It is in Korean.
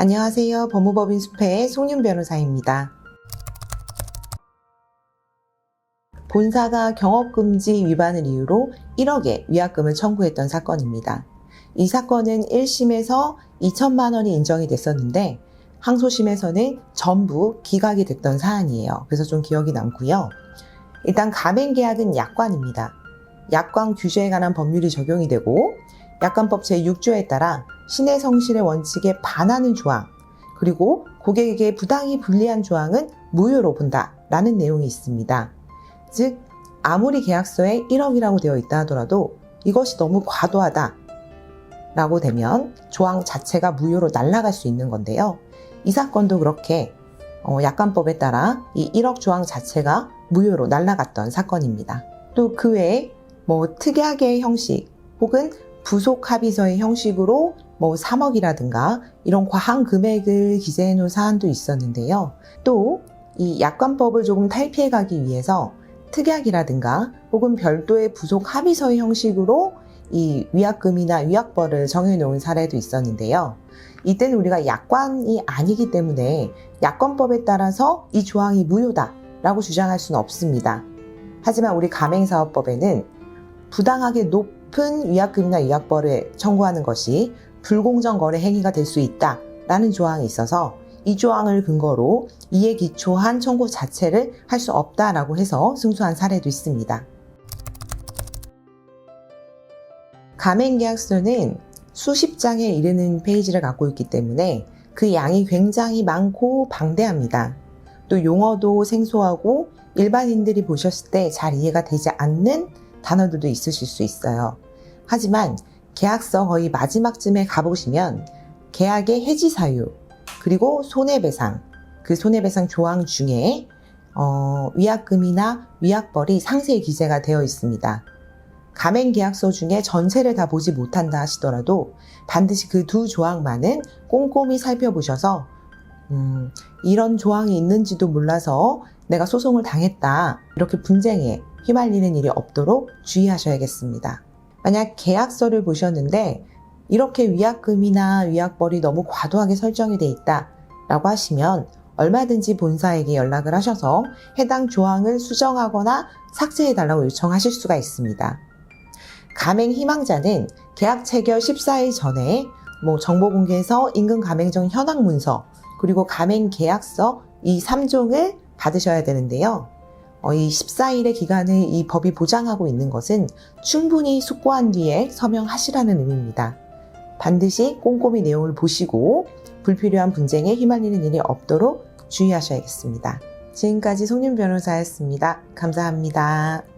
안녕하세요. 법무법인 숲의 송윤 변호사입니다. 본사가 경업금지 위반을 이유로 1억의 위약금을 청구했던 사건입니다. 이 사건은 1심에서 2천만 원이 인정이 됐었는데 항소심에서는 전부 기각이 됐던 사안이에요. 그래서 좀 기억이 남고요. 일단 가맹 계약은 약관입니다. 약관 규제에 관한 법률이 적용이 되고 약관법 제6조에 따라 신의 성실의 원칙에 반하는 조항 그리고 고객에게 부당히 불리한 조항은 무효로 본다라는 내용이 있습니다. 즉 아무리 계약서에 1억이라고 되어 있다 하더라도 이것이 너무 과도하다 라고 되면 조항 자체가 무효로 날아갈 수 있는 건데요. 이 사건도 그렇게 어, 약관법에 따라 이 1억 조항 자체가 무효로 날아갔던 사건입니다. 또 그 외에 뭐 특약의 형식 혹은 부속 합의서의 형식으로 뭐 3억이라든가 이런 과한 금액을 기재해 놓은 사안도 있었는데요. 또 이 약관법을 조금 탈피해 가기 위해서 특약이라든가 혹은 별도의 부속 합의서의 형식으로 이 위약금이나 위약벌을 정해 놓은 사례도 있었는데요. 이때는 우리가 약관이 아니기 때문에 약관법에 따라서 이 조항이 무효다라고 주장할 수는 없습니다. 하지만 우리 가맹사업법에는 부당하게 높은 위약금이나 위약벌을 청구하는 것이 불공정 거래 행위가 될 수 있다라는 조항이 있어서 이 조항을 근거로 이에 기초한 청구 자체를 할 수 없다라고 해서 승소한 사례도 있습니다. 가맹계약서는 수십 장에 이르는 페이지를 갖고 있기 때문에 그 양이 굉장히 많고 방대합니다. 또 용어도 생소하고 일반인들이 보셨을 때 잘 이해가 되지 않는 단어들도 있으실 수 있어요. 하지만 계약서 거의 마지막쯤에 가보시면 계약의 해지 사유, 그리고 손해배상, 그 손해배상 조항 중에 어, 위약금이나 위약벌이 상세히 기재가 되어 있습니다. 가맹 계약서 중에 전체를 다 보지 못한다 하시더라도 반드시 그 두 조항만은 꼼꼼히 살펴보셔서 음, 이런 조항이 있는지도 몰라서 내가 소송을 당했다 이렇게 분쟁에 휘말리는 일이 없도록 주의하셔야겠습니다. 만약 계약서를 보셨는데 이렇게 위약금이나 위약벌이 너무 과도하게 설정이 돼 있다 라고 하시면 얼마든지 본사에게 연락을 하셔서 해당 조항을 수정하거나 삭제해 달라고 요청하실 수가 있습니다. 가맹 희망자는 계약 체결 14일 전에 뭐 정보 공개서 임금 가맹점 현황 문서 그리고 가맹 계약서 이 3종을 받으셔야 되는데요. 어, 이 14일의 기간을 이 법이 보장하고 있는 것은 충분히 숙고한 뒤에 서명하시라는 의미입니다. 반드시 꼼꼼히 내용을 보시고 불필요한 분쟁에 휘말리는 일이 없도록 주의하셔야겠습니다. 지금까지 송윤 변호사였습니다. 감사합니다.